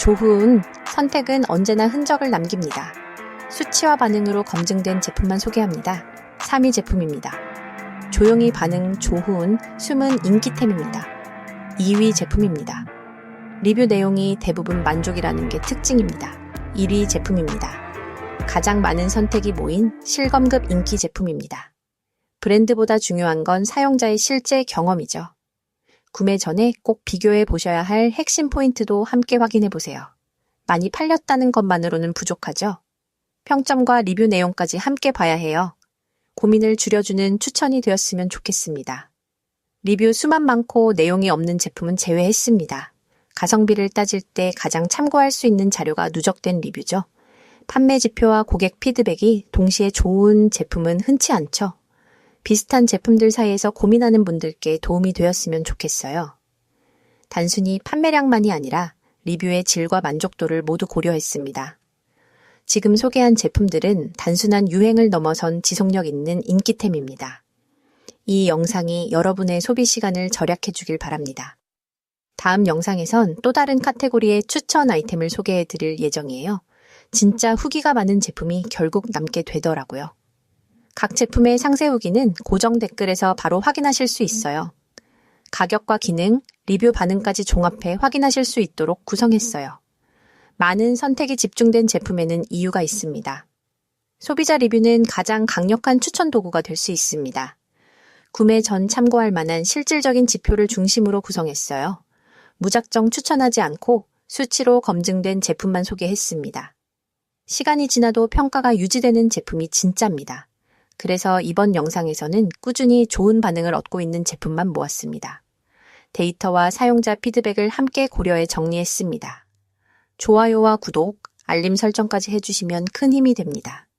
조훈, 선택은 언제나 흔적을 남깁니다. 수치와 반응으로 검증된 제품만 소개합니다. 3위 제품입니다. 조용히 반응 조훈, 숨은 인기템입니다. 2위 제품입니다. 리뷰 내용이 대부분 만족이라는 게 특징입니다. 1위 제품입니다. 가장 많은 선택이 모인 실검급 인기 제품입니다. 브랜드보다 중요한 건 사용자의 실제 경험이죠. 구매 전에 꼭 비교해 보셔야 할 핵심 포인트도 함께 확인해 보세요. 많이 팔렸다는 것만으로는 부족하죠. 평점과 리뷰 내용까지 함께 봐야 해요. 고민을 줄여주는 추천이 되었으면 좋겠습니다. 리뷰 수만 많고 내용이 없는 제품은 제외했습니다. 가성비를 따질 때 가장 참고할 수 있는 자료가 누적된 리뷰죠. 판매 지표와 고객 피드백이 동시에 좋은 제품은 흔치 않죠. 비슷한 제품들 사이에서 고민하는 분들께 도움이 되었으면 좋겠어요. 단순히 판매량만이 아니라 리뷰의 질과 만족도를 모두 고려했습니다. 지금 소개한 제품들은 단순한 유행을 넘어선 지속력 있는 인기템입니다. 이 영상이 여러분의 소비 시간을 절약해 주길 바랍니다. 다음 영상에선 또 다른 카테고리의 추천 아이템을 소개해 드릴 예정이에요. 진짜 후기가 많은 제품이 결국 남게 되더라고요. 각 제품의 상세 후기는 고정 댓글에서 바로 확인하실 수 있어요. 가격과 기능, 리뷰 반응까지 종합해 확인하실 수 있도록 구성했어요. 많은 선택이 집중된 제품에는 이유가 있습니다. 소비자 리뷰는 가장 강력한 추천 도구가 될 수 있습니다. 구매 전 참고할 만한 실질적인 지표를 중심으로 구성했어요. 무작정 추천하지 않고 수치로 검증된 제품만 소개했습니다. 시간이 지나도 평가가 유지되는 제품이 진짜입니다. 그래서 이번 영상에서는 꾸준히 좋은 반응을 얻고 있는 제품만 모았습니다. 데이터와 사용자 피드백을 함께 고려해 정리했습니다. 좋아요와 구독, 알림 설정까지 해주시면 큰 힘이 됩니다.